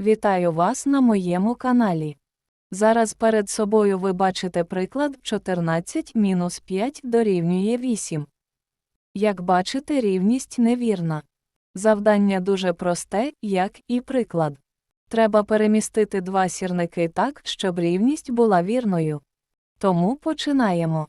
Вітаю вас на моєму каналі. Зараз перед собою ви бачите приклад 14-5 дорівнює 8. Як бачите, рівність невірна. Завдання дуже просте, як і приклад. Треба перемістити два сірники так, щоб рівність була вірною. Тому починаємо.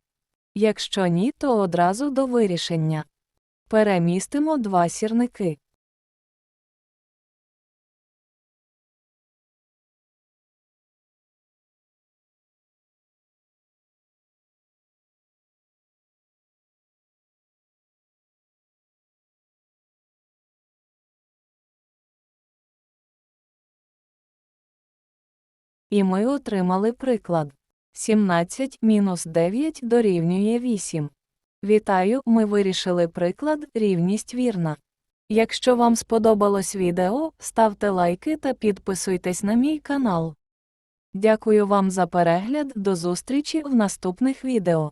Якщо ні, то одразу до вирішення. Перемістимо два сірники. І ми отримали приклад. 17 мінус 9 дорівнює 8. Вітаю, ми вирішили приклад, рівність вірна. Якщо вам сподобалось відео, ставте лайки та підписуйтесь на мій канал. Дякую вам за перегляд, до зустрічі в наступних відео.